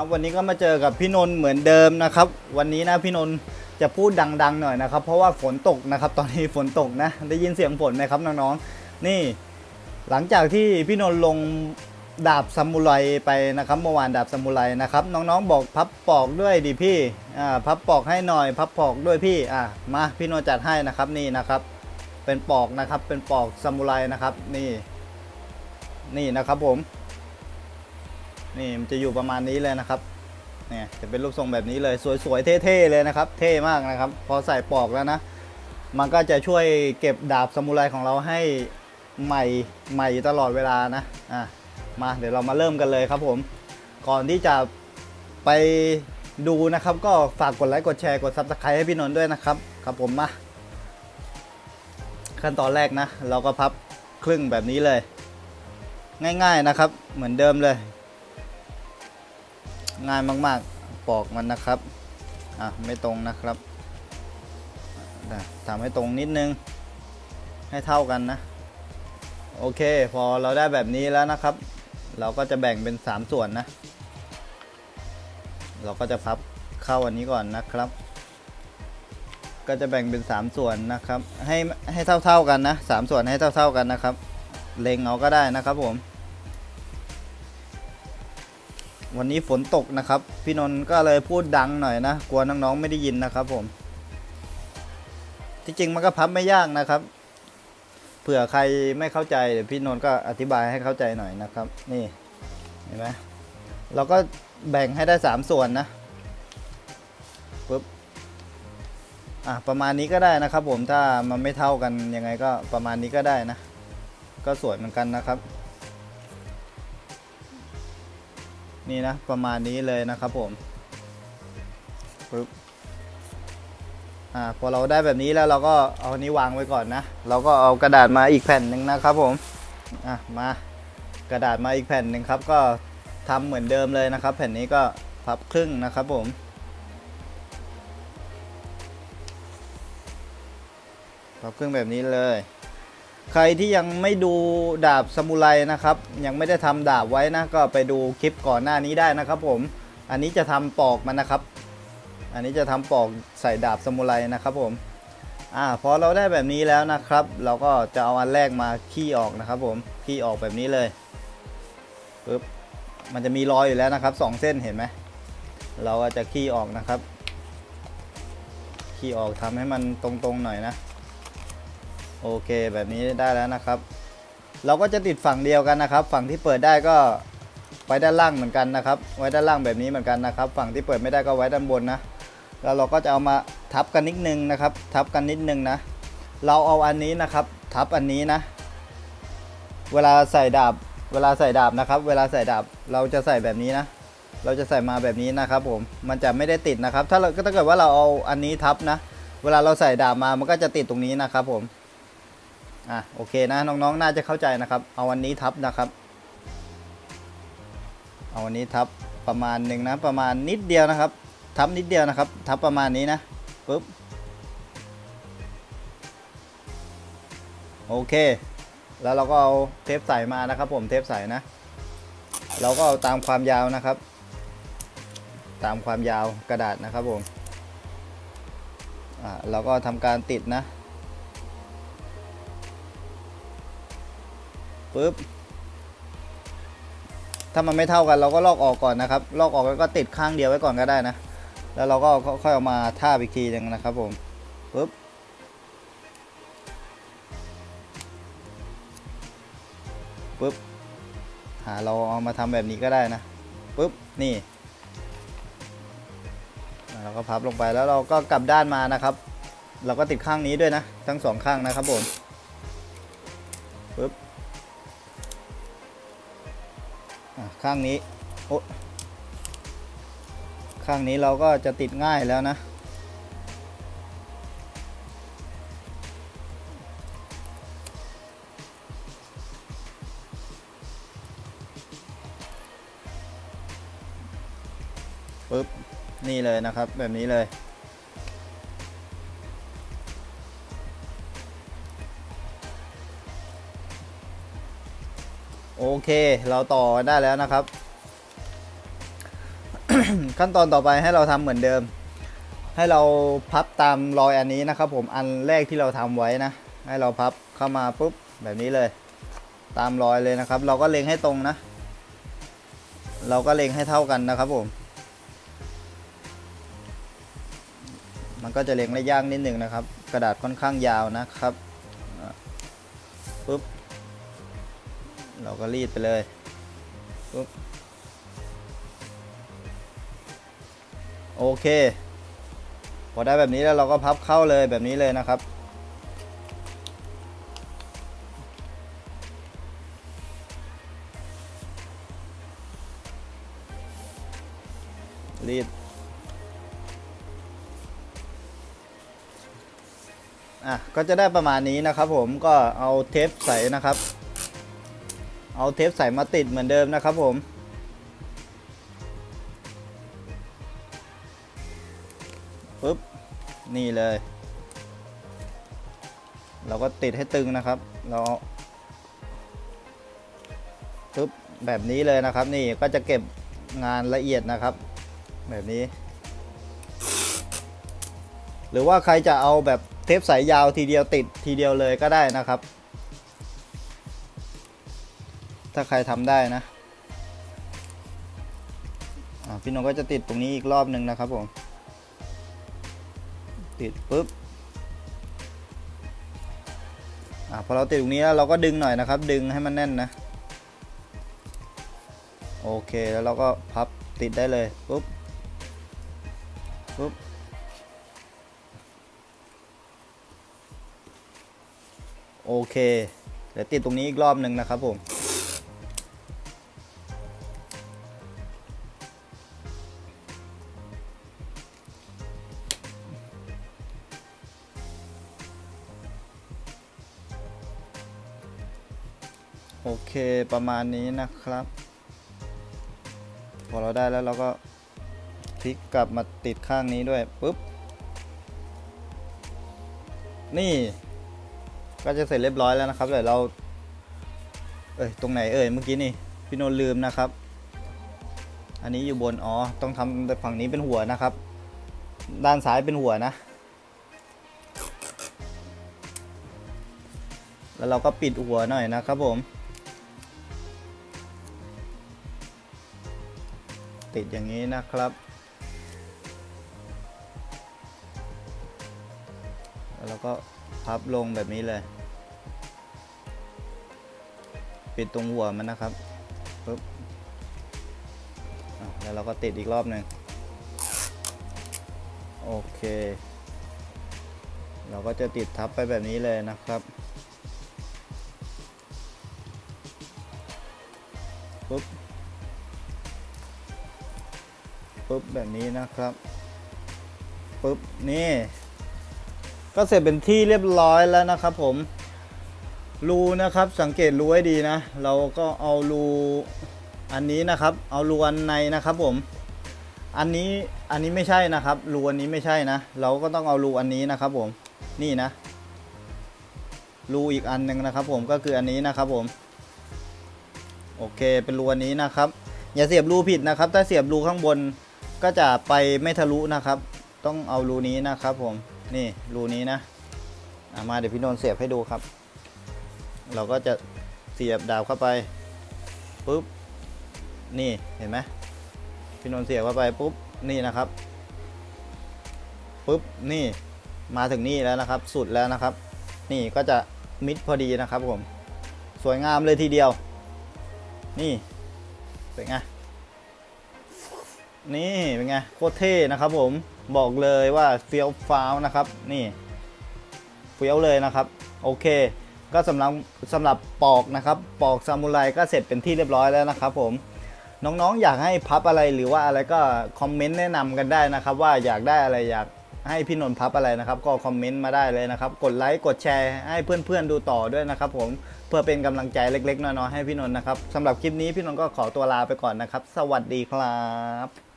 ับวันนี้ก็มาเจอกับพี่นนท์เหมือนเดิมนะครับ วันนี้นะพี่นนท์จะพูดดังๆหน่อยนะครับ เพราะว่าฝนตกนะครับ ตอนนี้ฝนตกนะ ได้ยินเสียงฝนไหมครับน้องๆนี่ หลังจากที่พี่นนท์ลงดาบซามูไรไปนะครับเมื่อวานดาบซามูไรนะครับ น้องๆบอกพับปอกด้วยดิพี่อ่าพับปอกให้หน่อย พับปอกด้วยพี่อ่ามาพี่นนท์จัดให้นะครับนี่นะครับ เป็นปอกนะครับเป็นปอกซามูไรนะครับ นี่ นี่นะครับผม นี่มันจะอยู่ประมาณนี้เลยนะครับเนี่ยจะเป็นรูปทรงแบบนี้เลยสวยๆเท่ๆเลยนะครับ เท่มากนะครับ พอใส่ปลอกแล้วนะ มันก็จะช่วยเก็บดาบสมุไรของเราให้ใหม่ใหม่ตลอดเวลานะอะมาเดี๋ยวเรามาเริ่มกันเลยครับผม ก่อนที่จะไปดูนะครับ ก็ฝากกดไลค์กดแชร์กดซับสไครต์ให้พี่นนท์ด้วยนะครับครับผมมาขั้นตอนแรกนะ เราก็พับครึ่งแบบนี้เลย ง่ายๆนะครับ เหมือนเดิมเลย ง่ายมากๆปอกมันนะครับอะไม่ตรงนะครับนะทำให้ตรงนิดนึงให้เท่ากันนะ โอเค พอเราได้แบบนี้แล้วนะครับ เราก็จะแบ่งเป็น 3 ส่วนนะ เราก็จะพับเข้าอันนี้ก่อนนะครับ ก็จะแบ่งเป็น 3 ส่วนนะครับ ให้ให้เท่าๆกันนะสามส่วนให้เท่าๆกันนะครับ เล็งเอาก็ได้นะครับผม วันนี้ฝนตกนะครับ พี่นนท์ก็เลยพูดดังหน่อยนะ กลัวน้องๆไม่ได้ยินนะครับผม ที่จริงมันก็พับไม่ยากนะครับ เผื่อใครไม่เข้าใจเดี๋ยวพี่นนท์ก็อธิบายให้เข้าใจหน่อยนะครับ นี่เห็นไหมเราก็แบ่งให้ได้สามส่วนนะปุ๊บอะประมาณนี้ก็ได้นะครับ ผมถ้ามันไม่เท่ากันยังไงก็ประมาณนี้ก็ได้นะ ก็สวยเหมือนกันนะครับ นี่นะประมาณนี้เลยนะครับผมปึ๊บอ่าพอเราได้แบบนี้แล้วเราก็เอาอันนี้วางไว้ก่อนนะ เราก็เอากระดาษมาอีกแผ่นหนึ่งนะครับผมอะมากระดาษมาอีกแผ่นหนึ่งครับก็ทำเหมือนเดิมเลยนะครับ แผ่นนี้ก็พับครึ่งนะครับผมพับครึ่งแบบนี้เลย ใครที่ยังไม่ดูดาบซามูไรนะครับ ยังไม่ได้ทำดาบไว้นะก็ไปดูคลิปก่อนหน้านี้ได้นะครับ ผม อันนี้จะทำปอกมันนะครับ อันนี้จะทำปอกใส่ดาบซามูไรนะครับ ผม อ่าพอเราได้แบบนี้แล้วนะครับ เราก็จะเอาอันแรกมาขี้ออกนะครับ ผมขี้ออกแบบนี้เลยปึ๊บมันจะมีรอยอยู่แล้วนะครับสองเส้นเห็นไหมเราก็จะขี้ออกนะครับ ขี้ออกทำให้มันตรงๆหน่อยนะ โอเคแบบนี้ได้แล้วนะครับ เราก็จะติดฝั่งเดียวกันนะครับ ฝั่งที่เปิดได้ก็ไว้ด้านล่างเหมือนกันนะครับ ไว้ด้านล่างแบบนี้เหมือนกันนะครับ ฝั่งที่เปิดไม่ได้ก็ไว้ด้านบนนะ แล้วเราก็จะเอามาทับกันนิดนึงนะครับ ทับกันนิดนึงนะ เราเอาอันนี้นะครับ ทับอันนี้นะ เวลาใส่ดาบ เวลาใส่ดาบนะครับ เวลาใส่ดาบเราจะใส่แบบนี้นะ เราจะใส่มาแบบนี้นะครับผม มันจะไม่ได้ติดนะครับ ถ้าเราถ้าเกิดว่าเราเอาอันนี้ทับนะ เวลาเราใส่ดาบมา มันก็จะติดตรงนี้นะครับผม อะโอเคนะน้องๆน่าจะเข้าใจนะครับ เอาวันนี้ทับนะครับ เอาวันนี้ทับประมาณหนึ่งนะประมาณนิดเดียวนะครับ ทับนิดเดียวนะครับ ทับประมาณนี้นะปุ๊บโอเค แล้วเราก็เอาเทปใสมานะครับ ผมเทปใสนะ เราก็เอาตามความยาวนะครับ ตามความยาวกระดาษนะครับผมอ่าเราก็ทำการติดนะ ปึ๊บถ้ามันไม่เท่ากันเราก็ลอกออกก่อนนะครับลอกออกแล้วก็ติดข้างเดียวไว้ก่อนก็ได้นะ แล้วเราก็ค่อยเอามาท่าอีกทีหนึงนะครับผมปึ๊บปึ๊บหาเราเอามาทำแบบนี้ก็ได้นะปึ๊บนี่เราก็พับลงไปแล้วเราก็กลับด้านมานะครับ เราก็ติดข้างนี้ด้วยนะ ทั้งสองข้างนะครับผม ข้างนี้โอ้ข้างนี้เราก็จะติดง่ายแล้วนะ ปึ๊บ นี่เลยนะครับแบบนี้เลย โอเค เราต่อได้แล้วนะครับ ขั้นตอนต่อไปให้เราทำเหมือนเดิม ให้เราพับตามรอยอันนี้นะครับ ผมอันแรกที่เราทำไว้นะ ให้เราพับเข้ามาปุ๊บแบบนี้เลย ตามรอยเลยนะครับ เราก็เล็งให้ตรงนะ เราก็เล็งให้เท่ากันนะครับผม มันก็จะเล็งได้ยากนิดหนึ่งนะครับ กระดาษค่อนข้างยาวนะครับ เราก็รีดไปเลยปุ๊บโอเค พอได้แบบนี้แล้วเราก็พับเข้าเลยแบบนี้เลยนะครับ รีด อะ ก็จะได้ประมาณนี้นะครับผมก็เอาเทปใส่นะครับ เอาเทปใสมาติดเหมือนเดิมนะครับผม ปึ๊บ นี่เลย เราก็ติดให้ตึงนะครับ เราปึ๊บ แบบนี้เลยนะครับ นี่ก็จะเก็บงานละเอียดนะครับ แบบนี้ หรือว่าใครจะเอาแบบเทปสายยาวทีเดียวติดทีเดียวเลยก็ได้นะครับ ถ้าใครทำได้นะพี่นงก็จะติดตรงนี้อีกรอบหนึ่งนะครับผม ติดปุ๊บอพอเราติดตรงนี้แล้วเราก็ดึงหน่อยนะครับ ดึงให้มันแน่นนะ โอเคแล้วเราก็พับติดได้เลยปุ๊บปุ๊บโอเค เดี๋ยวติดตรงนี้อีกรอบหนึ่งนะครับผม อเคประมาณนี้นะครับ พอเราได้แล้วเราก็พลิกกลับมาติดข้างนี้ด้วยปุ๊บ นี่ก็จะเสร็จเรียบร้อยแล้วนะครับเดี๋ยวเรา เอ้ยตรงไหนเอ่ยเมื่อกี้นี่พี่โนลืมนะครับ อันนี้อยู่บนอ๋อต้องทำฝั่งนี้เป็นหัวนะครับ ด้านซ้ายเป็นหัวนะ แล้วเราก็ปิดหัวหน่อยนะครับผม ติดอย่างนี้นะครับ แล้วก็พับลงแบบนี้เลย ปิดตรงหัวมันนะครับปึ๊บแล้วเราก็ติดอีกรอบหนึ่งโอเค เราก็จะติดทับไปแบบนี้เลยนะครับ ปุ๊บแบบนี้นะครับปุ๊บนี่ก็เสร็จเป็นที่เรียบร้อยแล้วนะครับ ผมรูนะครับสังเกตรูให้ดีนะ เราก็เอารูอันนี้นะครับ เอารูอันในนะครับ ผม อันนี้อันนี้ไม่ใช่นะครับรูอันนี้ไม่ใช่นะ เราก็ต้องเอารูอันนี้นะครับ ผมนี่นะรูอีกอันหนึ่งนะครับ ผมก็คืออันนี้นะครับ ผม โอเคเป็นรูอันนี้นะครับ อย่าเสียบรูผิดนะครับ ถ้าเสียบรูข้างบน ก็จะไปไม่ทะลุนะครับ ต้องเอารูนี้นะครับผมนี่รูนี้นะมาเดี๋ยวพี่นนท์เสียบให้ดูครับ เราก็จะเสียบดาบเข้าไปปุ๊บนี่เห็นไหมพี่นนท์เสียบเข้าไปปุ๊บนี่นะครับปุ๊บนี่มาถึงนี่แล้วนะครับ สุดแล้วนะครับ นี่ก็จะมิดพอดีนะครับผม สวยงามเลยทีเดียว นี่เป็นไง นี่เป็นไงโคตรเท่นะครับผมบอกเลยว่าเฟี้ยวฟ้าวนะครับนี่เฟี้ยวเลยนะครับ โอเค ก็สำหรับสำหรับปอกนะครับ ปอกซามูไรก็เสร็จเป็นที่เรียบร้อยแล้วนะครับผมน้องๆอยากให้พับอะไรหรือว่าอะไรก็คอมเมนต์แนะนำกันได้นะครับ ว่าอยากได้อะไรอยากให้พี่นนท์พับอะไรนะครับ ก็คอมเมนต์มาได้เลยนะครับ กดไลค์กดแชร์ให้เพื่อนๆดูต่อด้วยนะครับ ผมเพื่อเป็นกำลังใจเล็กๆน้อยๆให้พี่นนท์นะครับสำหรับคลิปนี้พี่นนท์ก็ขอตัวลาไปก่อนนะครับ สวัสดีครับ